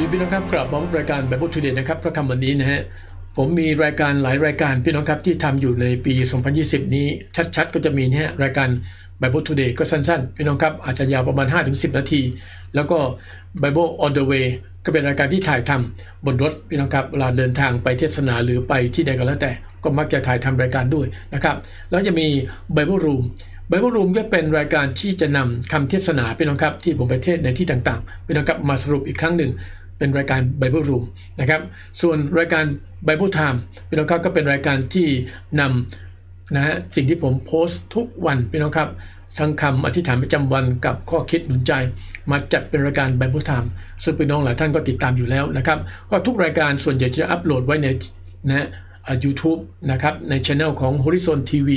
วัสดีพี่น้องครับกลับมาพบรายการ Bible Today นะครับพระคำวันนี้นะฮะผมมีรายการหลายรายการพี่น้องครับที่ทำอยู่ในปี 2020 นี้ชัดๆ ก็จะมีนี่ยรายการ Bible Today ก็สั้นๆ พี่น้องครับอาจจะยาวประมาณ 5-10 นาที แล้วก็ Bible on the way ก็เป็นรายการที่ถ่ายทำบนรถพี่น้องครับเวลาเดินทางไปเทศนาหรือไปที่ใดก็แล้วแต่ก็มักจะถ่ายทำรายการด้วยนะครับแล้วจะมี Bible Room ไบเบิลรูมก็เป็นรายการที่จะนำคำเทศนาพี่น้องครับที่ผมไปเทศในที่ต่างๆพี่น้องครับมาสรุปอีกครั้งหนึ่ง เป็นรายการ Bible Room นะครับส่วนรายการ Bible Time พี่น้องครับก็เป็นรายการที่นำนะฮะสิ่งที่ผมโพสต์ทุกวันพี่น้องครับทั้งคำอธิษฐานประจำวันกับข้อคิดหนุนใจ มาจัดเป็นรายการ Bible Time ซึ่งพี่น้องหลายท่านก็ติดตามอยู่แล้วนะครับก็ทุกรายการส่วนใหญ่จะอัปโหลดไว้ในนะ ยูทูบนะครับในช anel ของ Horizon TV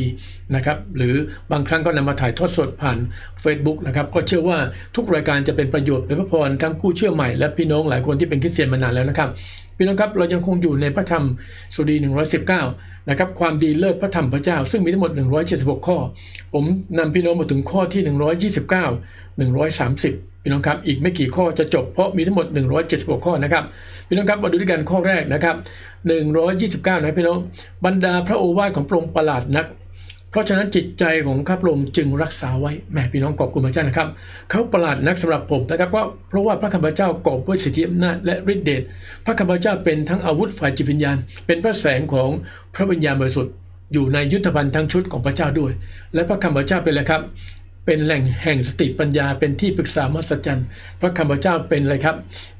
นะครับหรือบางครั้งก็นำมาถ่ายทอดสดผ่าน Facebook นะครับก็เชื่อว่าทุกรายการจะเป็นประโยชน์เป็นพระพรทั้งผู้เชื่อใหม่และพี่น้องหลายคนที่เป็นคริสเตียนมานานแล้วนะครับพี่น้องครับเรายังคงอยู่ในพระธรรมสุดี 119 นะครับความดีเลิศพระธรรมพระเจ้า ซึ่งมีทั้งหมด 176 ข้อ ผมนำพี่น้องมาถึงข้อที่ 129 130 พี่น้องครับอีกไม่กี่ข้อจะจบเพราะมีทั้งหมด 176 ข้อนะครับพี่น้องครับมาดูด้วยกันข้อแรกนะครับ 129 นะพี่น้องบรรดาพระโอวาทของพระองค์ประหลาดนัก เพราะฉะนั้นจิตใจของข้าพระองค์จึงรักษาไว้แหม่พี่น้องขอบคุณพระเจ้านะครับเขาประหลาดนักสำหรับผมนะครับว่าเพราะว่าพระคำพระเจ้ากอบด้วยสิทธิอำนาจและฤทธิเดชพระคำพระเจ้าเป็นทั้งอาวุธฝ่ายจิตวิญญาณ เป็นพระแสงของพระวิญญาณบริสุทธิ์อยู่ในยุทธภัณฑ์ทั้งชุดของพระเจ้าด้วย และพระคำพระเจ้าเป็นอะไรครับ เป็นแหล่งแห่งสติปัญญาเป็นที่ปรึกษามหัศจรรย์พระคำพระเจ้าเป็นอะไรครับ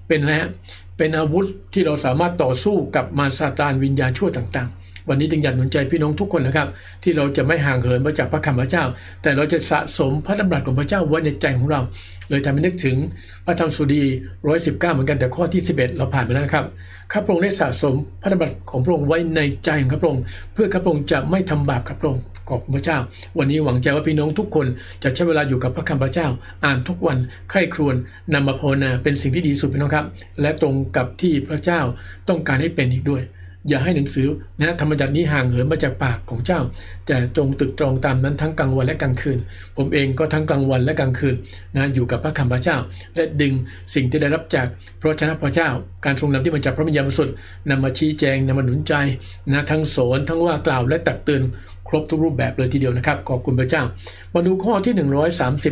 เป็นอะฮะเป็นอาวุธที่เราสามารถต่อสู้กับมารซาตานวิญญาณชั่วต่างๆ วันนี้จึงอยากหนุนใจพี่น้องทุกคนนะครับ ที่เราจะไม่ห่างเหินมาจากพระคำพระเจ้า แต่เราจะสะสมพระดำรัสของพระเจ้าไว้ในใจของเรา เลยทำให้นึกถึงพระธรรมสุดี 119 เหมือนกันแต่ข้อที่ 11 เราผ่านไปแล้วครับข้าพระองค์ได้สะสมพระดำรัสของพระองค์ไว้ในใจของข้าพระองค์เพื่อข้าพระองค์จะไม่ทำบาปข้าพระองค์ ขอบพระเจ้า วันนี้หวังใจว่าพี่น้องทุกคนจะใช้เวลาอยู่กับพระคำพระเจ้า อ่านทุกวันไข้ครวญนำมาภาวนาเป็นสิ่งที่ดีสุดพี่น้องครับ และตรงกับที่พระเจ้าต้องการให้เป็นอีกด้วย อย่าให้หนังสือนะธรรมจักรนี้ห่างเหินมาจากปากของเจ้า แต่จงตึกตรองตามนั้นทั้งกลางวันและกลางคืน ผมเองก็ทั้งกลางวันและกลางคืนนะอยู่กับพระคำพระเจ้า และดึงสิ่งที่ได้รับจากพระชนะพระเจ้า การทรงนำที่มาจากพระวิญญาณบริสุทธิ์นำมาชี้แจงนำมาหนุนใจนะทั้งสอนทั้งว่ากล่าวและตักเตือนครบทุกรูปแบบเลยทีเดียวนะครับ ขอบคุณพระเจ้า มาดูข้อที่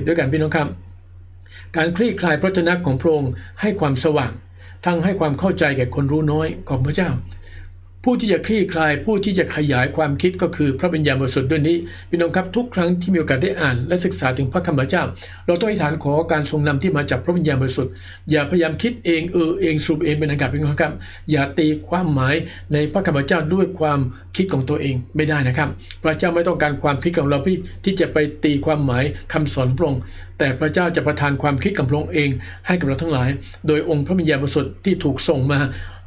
130 ด้วยกันพี่น้องครับ การคลี่คลายพระชนะของพระองค์ให้ความสว่าง ทั้งให้ความเข้าใจแก่คนรู้น้อยของพระเจ้า ผู้ที่จะคลี่คลายผู้ที่จะขยายความคิดก็คือพระวิญญาณบริสุทธิ์ด้วยนี้พี่น้องครับทุกครั้งที่มีโอกาสได้อ่านและศึกษาถึงพระคำพระเจ้า เราต้องอธิษฐานขอการทรงนำที่มาจากพระวิญญาณบริสุทธิ์อย่าพยายามคิดเองเออเองสรุปเองเป็นอากาศพี่น้องครับอย่าตีความหมายในพระคำพระเจ้าด้วยความคิดของตัวเองไม่ได้นะครับ พระเจ้าไม่ต้องการความคิดของเราที่ที่จะไปตีความหมายคำสอนพระองค์ แต่พระเจ้าจะประทานความคิดกับพระองค์เองให้กับเราทั้งหลาย โดยองค์พระวิญญาณบริสุทธิ์ที่ถูกส่งมา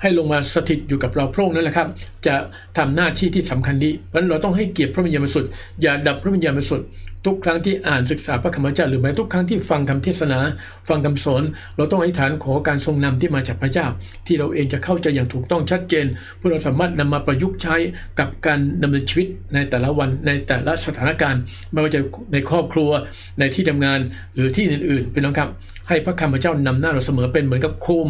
ให้ลงมาสถิตอยู่กับเราพระองค์นั่นแหละครับ จะทำหน้าที่ที่สำคัญนี้เพราะนั้นเราต้องให้เกียรติพระวิญญาณบริสุทธิ์อย่าดับพระวิญญาณบริสุทธิ์ทุกครั้งที่อ่านศึกษาพระคำพระเจ้าหรือแม้ทุกครั้งที่ฟังคำเทศนา ฟังคำสอนเราต้องอธิษฐานขอการทรงนำที่มาจากพระเจ้า ที่เราเองจะเข้าใจอย่างถูกต้องชัดเจนเพื่อเราสามารถนำมาประยุกต์ใช้กับการดำเนินชีวิตในแต่ละวันในแต่ละสถานการณ์ ไม่ว่าจะในครอบครัวในที่ทำงานหรือที่อื่นๆเป็นน้องครับให้พระคำพระเจ้านำหน้าเราเสมอเป็นเหมือนกับโคม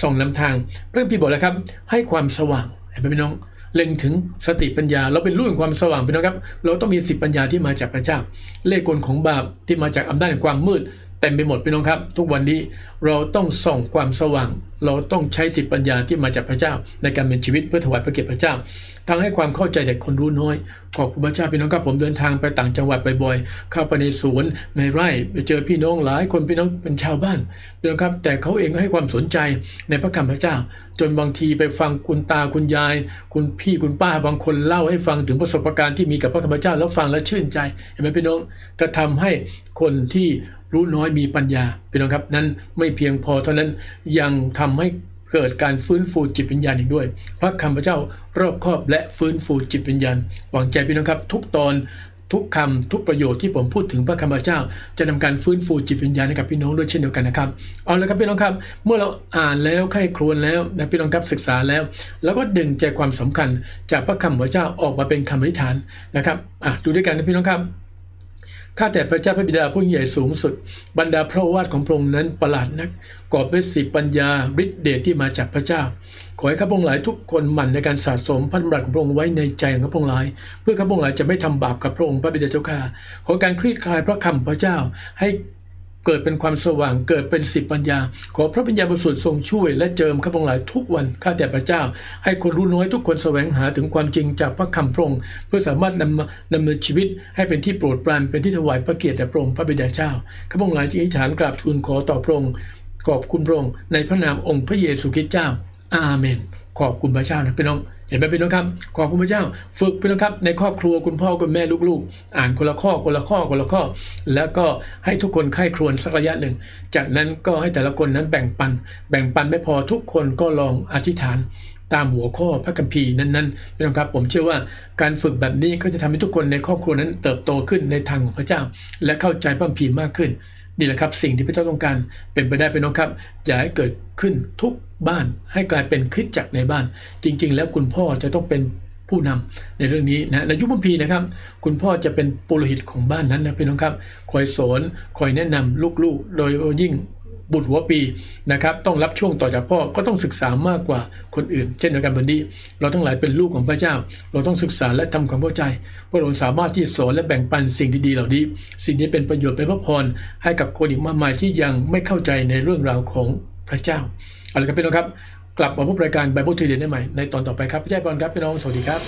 ส่องนำทาง พระคัมภีร์บอกแล้วครับ ให้ความสว่างเห็นไหมพี่น้อง เล็งถึงสติปัญญา เราเป็นลูกแห่งความสว่างไปน้องครับ เราต้องมีสิบปัญญาที่มาจากพระเจ้า เล่กลของบาปที่มาจากอำนาจแห่งความมืด เต็มไปหมดพี่น้องครับ ทุกวันนี้เราต้องส่องความสว่าง เราต้องใช้สิทธิปัญญาที่มาจากพระเจ้า ในการเป็นชีวิตเพื่อถวายพระเกียรติพระเจ้าทั้งให้ความเข้าใจแก่คนรู้น้อย ขอบคุณพระเจ้าพี่น้องครับผมเดินทางไปต่างจังหวัดบ่อยๆเข้าไปในสวนในไร่ไปเจอพี่น้องหลายคนพี่น้องเป็นชาวบ้านพี่น้องครับ แต่เขาเองก็ให้ความสนใจในพระคำพระเจ้า จนบางทีไปฟังคุณตาคุณยาย คุณพี่คุณป้าบางคนเล่าให้ฟังถึงประสบการณ์ที่มีกับพระคำพระเจ้าแล้วฟังแล้วชื่นใจเห็นไหมพี่น้องก็ทำให้คนที่ รู้น้อยมีปัญญาพี่น้องครับนั้นไม่เพียงพอเท่านั้นยังทำให้เกิดการฟื้นฟูจิตวิญญาณอีกด้วย พระคำพระเจ้ารอบครอบและฟื้นฟูจิตวิญญาณ หวังใจพี่น้องครับ ทุกตอนทุกคำทุกประโยชน์ที่ผมพูดถึงพระคำพระเจ้า จะนำการฟื้นฟูจิตวิญญาณให้กับพี่น้องด้วยเช่นเดียวกันนะครับเอาละครับพี่น้องครับ เมื่อเราอ่านแล้วใคร่ครวญแล้วนะพี่น้องครับศึกษาแล้ว แล้วก็ดึงใจความสำคัญจากพระคำพระเจ้าออกมาเป็นคำอธิษฐานนะครับอะดูด้วยกันนะพี่น้องครับ ข้าแต่พระเจ้าพระบิดาผู้ใหญ่สูงสุด บรรดาพระวาทของพระองค์นั้นประหลาดนัก กอบด้วยสิบปัญญาฤทธิเดชที่มาจากพระเจ้า ขอให้ข้าพงค์หลายทุกคนหมั่นในการสะสมพระดำรัสของพระองค์ไว้ในใจของข้าพงค์หลาย เพื่อข้าพงค์หลายจะไม่ทำบาปกับพระองค์พระบิดาเจ้าข้าขอการคลี่คลายพระคำพระเจ้าให้ เกิดเป็นความสว่างเกิดเป็นสิบปัญญา ขอพระปัญญาบริสุทธิ์ทรงช่วย และเจิมข้าพงหลายทุกวันข้าแต่พระเจ้า ให้คนรู้น้อยทุกคนแสวงหาถึงความจริงจากพระคำพระองค์เพื่อสามารถนำมาดำเนินชีวิต ให้เป็นที่โปรดปรานเป็นที่ถวายพระเกียรติแด่พระองค์พระบิดาเจ้าข้าพงหลายที่อธิษฐานกราบทูลขอต่อพระองค์ขอบคุณพระองค์ในพระนามองค์พระเยซูคริสต์เจ้า อาเมน ขอบคุณพระเจ้านะพี่น้อง เห็นไหมพี่น้องครับขอบคุณพระเจ้า ฝึกพี่น้องครับในครอบครัวคุณพ่อคุณแม่ลูกๆ อ่านคนละข้อคนละข้อคนละข้อ แล้วก็ให้ทุกคนไข้ครวญสักระยะหนึ่ง จากนั้นก็ให้แต่ละคนนั้นแบ่งปัน แบ่งปันไม่พอทุกคนก็ลองอธิษฐานตามหัวข้อพระคัมภีร์นั้นๆพี่น้องครับ ผมเชื่อว่าการฝึกแบบนี้ก็จะทำให้ทุกคนในครอบครัวนั้นเติบโตขึ้นในทางของพระเจ้า และเข้าใจพระคัมภีร์มากขึ้น นี่แหละครับสิ่งที่พระเจ้าต้องการเป็นไปได้เป็นน้องครับ อย่าให้เกิดขึ้นทุกบ้านให้กลายเป็นคริสจักรในบ้าน จริง ๆ แล้วคุณพ่อจะต้องเป็นผู้นำในเรื่องนี้นะในยุคพมพีนะครับ คุณพ่อจะเป็นปุโรหิตของบ้านนั้นนะพี่น้องครับ คอยสอนคอยแนะนำลูกๆ โดยยิ่ง บุตรหัวปีนะครับต้องรับช่วงต่อจากพ่อก็ต้องศึกษามากกว่าคนอื่น เช่นเดียวกันวันนี้ เราทั้งหลายเป็นลูกของพระเจ้า เราต้องศึกษาและทำความเข้าใจเพื่อเราสามารถที่สอนและแบ่งปันสิ่งดีๆเหล่านี้ สิ่งนี้เป็นประโยชน์เป็นพระพรให้กับคนอีกมากมายที่ยังไม่เข้าใจในเรื่องราวของพระเจ้าเอาละครับพี่น้องครับ กลับมาพบรายการไบเบิลทีเดียได้ใหม่ในตอนต่อไปครับพระเจ้าบอลครับพี่น้องสวัสดีครับ